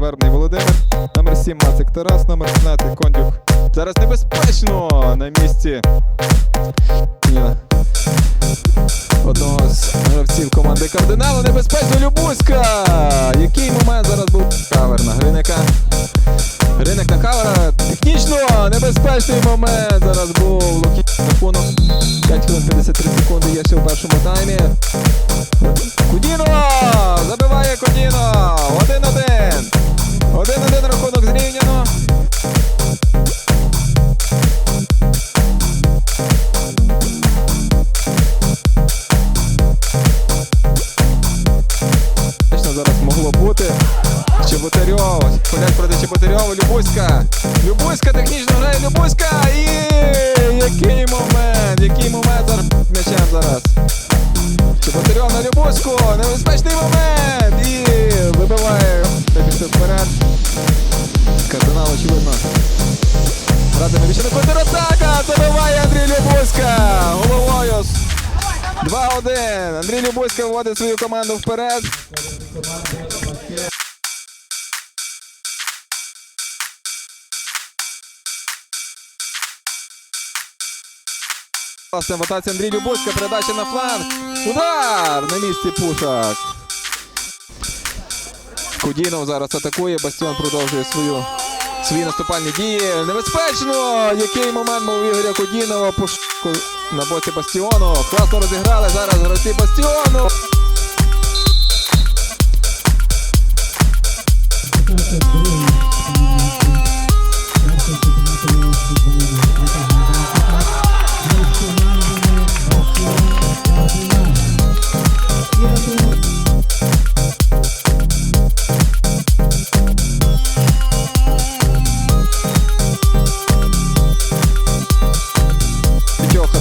Вербний Володимир, номер 7 Мацик Тарас, номер 17 Кондюк. Зараз небезпечно на місці. Одного з гравців команди Кардиналу небезпечно Любуська. Який момент зараз був кавер на Гриника. Гриник на кавера. Технічно небезпечний момент зараз був. Лукі рахунок. 5 хвилин 53 секунди є ще в першому таймі. Кудіно! Забиває могло бути. Чеботарьов. Ходять проти Чеботарьова. Любуська. Любуська технічно грає Любуська. І який момент! Який момент зараз м'ячем зараз. Чеботарьов на Любуську. Небезпечний момент. І вибиває. Пішли вперед. Кардинал, очевидно. Більше на контратака. Забиває Андрій Любуська. Головою. 2-1. Андрій Любуська вводить свою команду вперед. Власне, ватація Андрій Любовська, передача на фланг. Удар! На місці Пушак. Кудінов зараз атакує. Бастіон продовжує свою, свої наступальні дії. Небезпечно! Який момент у Ігоря Кудінова. Пушак на боці Бастіону. Класно розіграли зараз гравці Бастіону.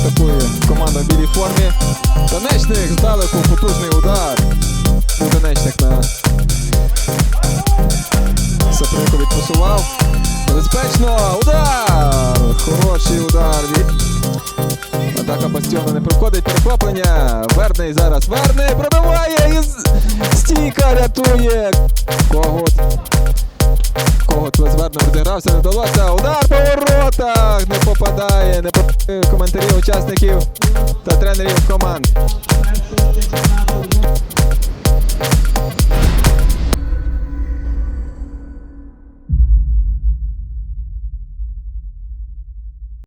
Атакує команда в білій формі. Донечник здалеку потужний удар. Був Донечник на Саприку відпасував. Небезпечно! Удар! Хороший удар. Атака Бастіона не проходить. Перехоплення. Верний зараз. Верний пробиває і стійка рятує. Когут. Когут зверну розігрався, не вдалося. Удар по воротах! Не попадає. Не попадає коментарі учасників та тренерів команд.